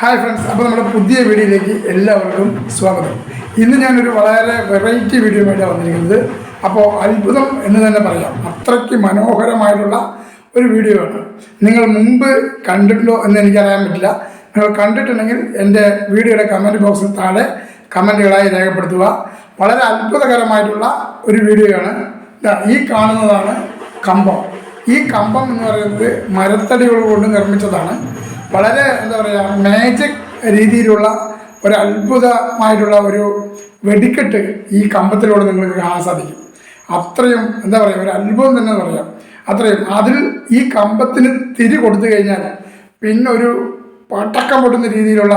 Hi friends അപ്പോൾ നമ്മുടെ പുതിയ വീഡിയോയിലേക്ക് എല്ലാവർക്കും സ്വാഗതം. ഇന്ന് ഞാനൊരു വളരെ വെറൈറ്റി വീഡിയോയുമായിട്ടാണ് വന്നിരിക്കുന്നത്. അപ്പോൾ അത്ഭുതം എന്ന് തന്നെ പറയാം. അത്രയ്ക്ക് മനോഹരമായിട്ടുള്ള ഒരു വീഡിയോ ആണ്. നിങ്ങൾ മുമ്പ് കണ്ടിട്ടുണ്ടോ എന്ന് എനിക്കറിയാൻ പറ്റില്ല. നിങ്ങൾ കണ്ടിട്ടുണ്ടെങ്കിൽ എന്റെ വീഡിയോയുടെ കമന്റ് ബോക്സിൽ താഴെ കമന്റുകളായി രേഖപ്പെടുത്തുക. വളരെ അത്ഭുതകരമായിട്ടുള്ള ഒരു വീഡിയോയാണ് ഈ കാണുന്നതാണ് കമ്പം. ഈ കമ്പം എന്ന് പറയുന്നത് മരത്തടികൾ കൊണ്ട് നിർമ്മിച്ചതാണ്. വളരെ എന്താ പറയുക മാജിക് രീതിയിലുള്ള ഒരു അത്ഭുതമായിട്ടുള്ള ഒരു വെടിക്കെട്ട് ഈ കമ്പത്തിലൂടെ നിങ്ങൾക്ക് കാണാൻ സാധിക്കും. അത്രയും എന്താ പറയുക ഒരു അത്ഭുതം തന്നെ പറയാം. അത്രയും. അതിൽ ഈ കമ്പത്തിന് തിരി കൊടുത്തു കഴിഞ്ഞാൽ പിന്നെ ഒരു പട്ടക്കം പൊട്ടുന്ന രീതിയിലുള്ള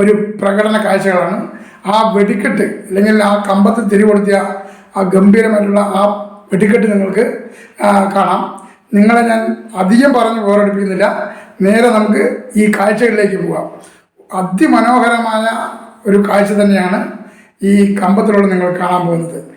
ഒരു പ്രകടന കാഴ്ചകളാണ്. ആ വെടിക്കെട്ട് അല്ലെങ്കിൽ ആ കമ്പത്തിൽ തിരി കൊടുത്തിയ ആ ഗംഭീരമായിട്ടുള്ള ആ വെടിക്കെട്ട് നിങ്ങൾക്ക് കാണാം. നിങ്ങളെ ഞാൻ അധികം പറഞ്ഞ് ബോറടിപ്പിക്കുന്നില്ല. നേരെ നമുക്ക് ഈ കാഴ്ചകളിലേക്ക് പോവാം. അതിമനോഹരമായ ഒരു കാഴ്ച തന്നെയാണ് ഈ കമ്പത്തിലൂടെ നിങ്ങൾ കാണാൻ പോകുന്നത്.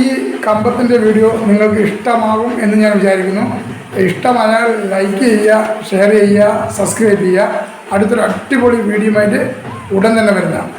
ഈ കമ്പത്തിന്റെ വീഡിയോ നിങ്ങൾക്ക് ഇഷ്ടമാകും എന്ന് ഞാൻ വിചാരിക്കുന്നു. ഇഷ്ടമായാൽ ലൈക്ക് ചെയ്യുക ഷെയർ ചെയ്യുക സബ്സ്ക്രൈബ് ചെയ്യുക. അടുത്തൊരു അടിപൊളി വീഡിയോ ആയിട്ട് ഉടൻ തന്നെ വരുന്നതാണ്